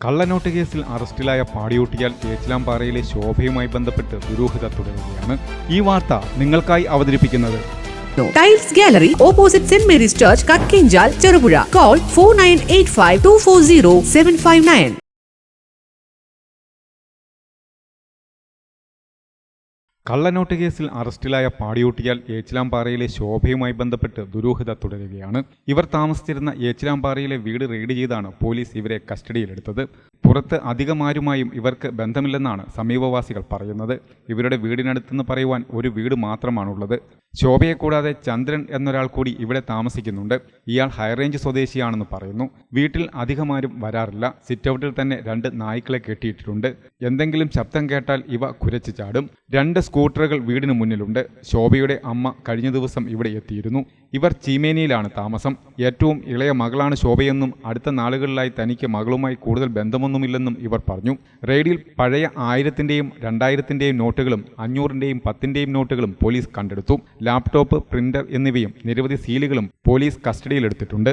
കള്ളനോട്ട് കേസിൽ അറസ്റ്റിലായ പാടിയോട്ടിയാൽ ഏച്ചിലാംപാറയിലെ ശോഭയുമായി ബന്ധപ്പെട്ട് ദുരൂഹത തുടരുകയാണ്. ഈ വാർത്ത നിങ്ങൾക്കായി അവതരിപ്പിക്കുന്നത് tiles gallery opposite saint Mary's church Kakkenchal Cherupuzha call four nine eight five two four zero seven five nine കള്ളനോട്ട് കേസിൽ അറസ്റ്റിലായ പാടിയോട്ടിയാൽ ഏച്ചിലാംപാറയിലെ ശോഭയുമായി ബന്ധപ്പെട്ട് ദുരൂഹത തുടരുകയാണ്. ഇവർ താമസിച്ചിരുന്ന ഏച്ചിലാംപാറയിലെ വീട് റെയ്ഡ് ചെയ്താണ് പോലീസ് ഇവരെ കസ്റ്റഡിയിലെടുത്തത്. പുറത്ത് അധികമാരുമായും ഇവർക്ക് ബന്ധമില്ലെന്നാണ് സമീപവാസികൾ പറയുന്നത്. ഇവരുടെ വീടിനടുത്തെന്ന് പറയുവാൻ ഒരു വീട് മാത്രമാണുള്ളത്. ശോഭയെ കൂടാതെ ചന്ദ്രൻ എന്നൊരാൾ കൂടി ഇവിടെ താമസിക്കുന്നുണ്ട്. ഇയാൾ ഹൈറേഞ്ച് സ്വദേശിയാണെന്ന് പറയുന്നു. വീട്ടിൽ അധികമാരും വരാറില്ല. സിറ്റൗട്ടിൽ തന്നെ രണ്ട് നായ്ക്കളെ കെട്ടിയിട്ടിട്ടുണ്ട് എന്തെങ്കിലും ശബ്ദം കേട്ടാൽ ഇവ കുരച്ചു ചാടും. രണ്ട് സ്കൂട്ടറുകൾ വീടിന് മുന്നിലുണ്ട്. ശോഭയുടെ അമ്മ കഴിഞ്ഞ ദിവസം ഇവിടെ എത്തിയിരുന്നു. ഇവർ ചീമേനിയിലാണ് താമസം. ഏറ്റവും ഇളയ മകളാണ് ശോഭയെന്നും അടുത്ത നാളുകളിലായി തനിക്ക് മകളുമായി കൂടുതൽ ബന്ധമൊന്നുമില്ലെന്നും ഇവർ പറഞ്ഞു. റെയ്ഡിൽ പഴയ ആയിരത്തിന്റെയും രണ്ടായിരത്തിന്റെയും നോട്ടുകളും അഞ്ഞൂറിന്റെയും പത്തിന്റെയും നോട്ടുകളും പോലീസ് കണ്ടെടുത്തു. ലാപ്ടോപ്പ് പ്രിന്റർ എന്നിവയും നിരവധി സീലുകളും പോലീസ് കസ്റ്റഡിയിലെടുത്തിട്ടുണ്ട്.